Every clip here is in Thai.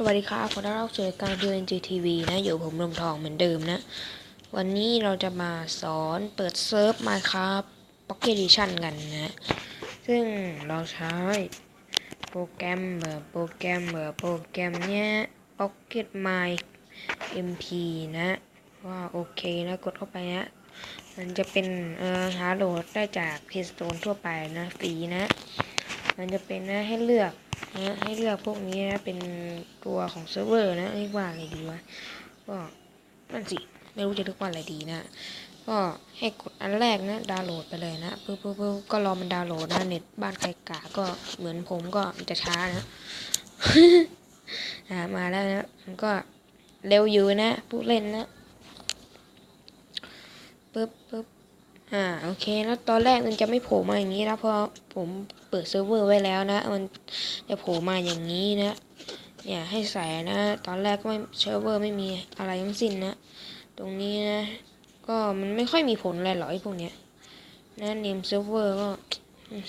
สวัสดีครับขอต้อนรับสู่รายการ UNG TV นะ อยู่ผมลมทองเหมือนเดิมนะ วันนี้เราจะมาสอนเปิดเซิร์ฟ Minecraft Pocket Edition กันนะ ซึ่งเราใช้โปรแกรมเบอร์โปรแกรมเบอร์โปรแกรมเนี้ย Pocket My MP นะ ว่าโอเคนะ กดเข้าไปนะมันจะเป็นเอ่อหาโหลดได้จาก Play Store ทั่วไปนะฟรีนะ มันจะเป็นนะให้เลือก นะให้เลือกพวกนี้นะเป็นตัวของเซิร์ฟเวอร์นะเรียกว่าอะไรดีวะก็นั่นสิไม่รู้จะเรียกว่าอะไรดีนะ ก็ให้กดอันแรกนะดาวน์โหลดไปเลยนะปึ๊บปึ๊บปึ๊บก็รอมันดาวน์โหลดนะเน็ตบ้านใครกาก็เหมือนผมก็มันจะช้านะอ่ามาแล้วนะมันก็เร็วอยู่นะผู้เล่นนะปึ๊บปึ๊บ อ่าโอเคแล้วตอนแรกมันจะไม่โผล่มาอย่างนี้นะเพราะผมเปิดเซิร์ฟเวอร์ไว้แล้วนะ มันจะโผล่มาอย่างนี้นะเนี่ยให้ใส่นะ ตอนแรกก็ไม่เซิร์ฟเวอร์ไม่มีอะไรทั้งสิ้นนะ ตรงนี้นะ ก็มันไม่ค่อยมีผลอะไรหรอกไอ้พวกเนี้ยนะเนมเซิร์ฟเวอร์ก็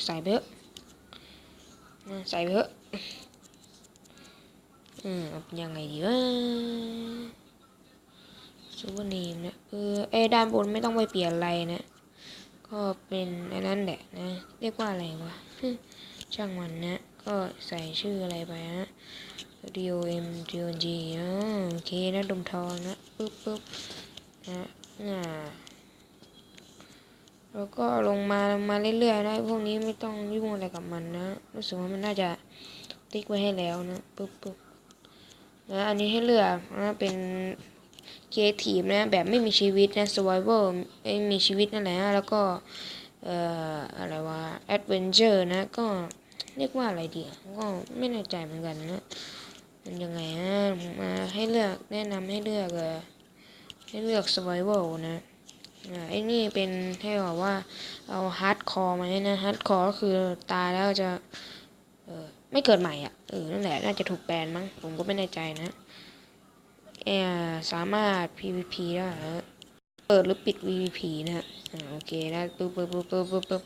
ใส่ไปเถอะใส่ไปเถอะอืมยังไงดีวะซูเปอร์เนมนะเออไอ้ด้านบนไม่ต้องไปเปลี่ยนอะไรนะ ก็เป็นอันนั้นแหละนะ เรียกว่าอะไรวะ ช่างมันนะ ก็ใส่ชื่ออะไรไปนะ D O M G O G อ่าโอเคนะดมทองนะปึ๊บปึ๊บนะอ่าแล้วก็ลงมาลงมาเรื่อยๆนะพวกนี้ไม่ต้องยุ่งอะไรกับมันนะ รู้สึกว่ามันน่าจะติ๊กไว้ให้แล้วนะปึ๊บปึ๊บนะอันนี้ให้เลือกนะเป็น ครีเอทีฟนะแบบไม่มีชีวิตนะ survival ไม่มีชีวิตนั่นแหละ แล้วก็เอ่ออะไรวะ adventure นะ ก็เรียกว่าอะไรดีก็ไม่แน่ใจเหมือนกันนะ มันยังไงฮะมาให้เลือกแนะนำให้เลือกเออให้เลือก survival นะไอ้นี่เป็นให้บอกว่าเอา hardcore มาให้นะ hardcore ก็คือตายแล้วจะเออไม่เกิดใหม่อะเออนั่นแหละน่าจะถูกแบนมั้งผมก็ไม่แน่ใจนะ เออสามารถ PVP ได้ฮะเปิดหรือปิด PVP นะฮะอ่าโอเคนะปึ๊บปึ๊บปึ๊บปึ๊บปึ๊บปึ๊บ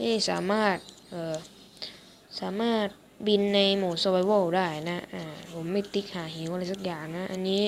นี่สามารถเอ่อสามารถบินในโหมด survival ได้นะ อ่า ผมไม่ติ๊กหาหิวอะไรสักอย่างนะ อันนี้